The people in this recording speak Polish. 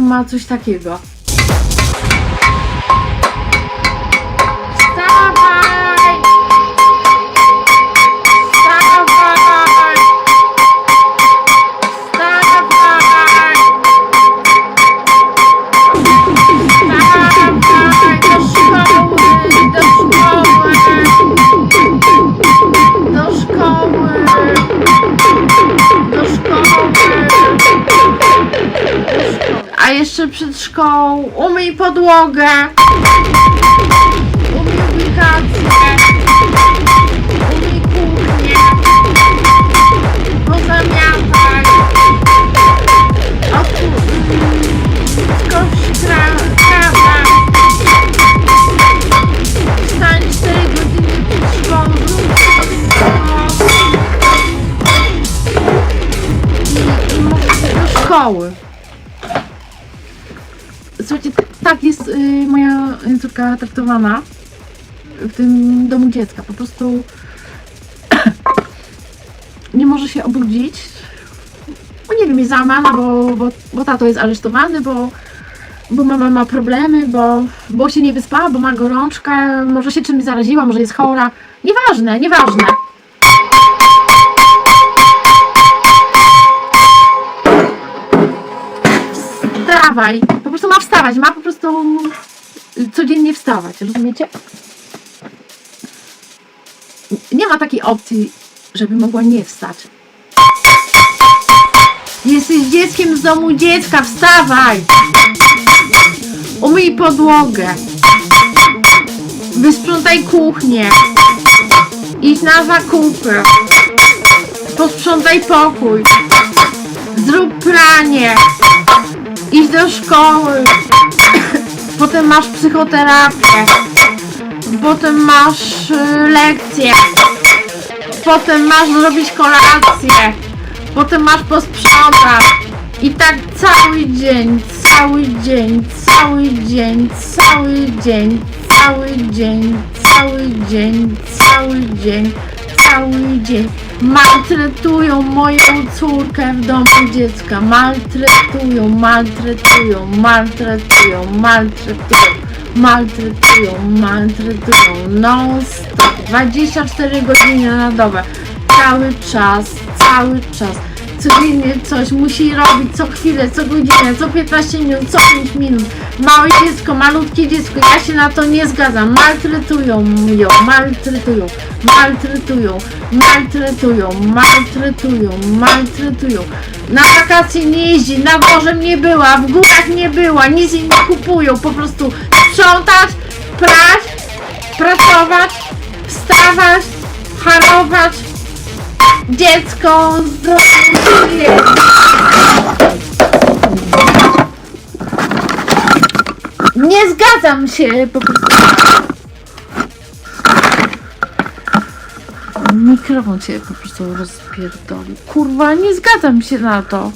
ma coś takiego. Jeszcze przed szkołą umyj podłogę! Umyj ubikację! Umyj kuchnię! Pozamiataj! Skoś krawę! Wstań 4 godziny przed szkołą! mów do szkoły. Słuchajcie, tak jest y, moja córka traktowana w tym domu dziecka. Po prostu nie może się obudzić. Bo nie wiem, jest załamana, bo, bo, bo tato jest aresztowany, bo, bo mama ma problemy, bo, bo się nie wyspała, bo ma gorączkę, może się czymś zaraziła, może jest chora. Nieważne, nieważne. Wstawaj. Ma wstawać. Ma po prostu codziennie wstawać. Rozumiecie? Nie ma takiej opcji, żeby mogła nie wstać. Jesteś dzieckiem z domu dziecka. Wstawaj. Umyj podłogę. Wysprzątaj kuchnię. Idź na zakupy. Posprzątaj pokój. Zrób pranie. Idź do szkoły. Potem masz psychoterapię. Potem masz y, lekcje. Potem masz zrobić kolację. Potem masz posprzątać. I tak cały dzień, cały dzień, cały dzień, cały dzień, cały dzień, cały dzień, cały dzień, cały dzień. Maltretują moją córkę w domu dziecka. Maltretują, maltretują, maltretują, maltretują, maltretują, maltretują. Non stop. 24 godziny na dobę. Cały czas, cały czas. Codziennie coś musi robić, co chwilę, co godzinę, co 15 minut, co 5 minut. Małe dziecko, malutkie dziecko, ja się na to nie zgadzam. Maltretują ją, maltretują, maltretują, maltretują, maltretują, maltretują. Na wakacje nie jeździ, na morzem nie była, w górach nie była, nic jej nie kupują, po prostu sprzątać, prać, pracować, wstawać, harować, dziecko zdrowie. Nie zgadzam się po prostu. Mikrofon cię po prostu rozpierdolił. Kurwa, nie zgadzam się na to.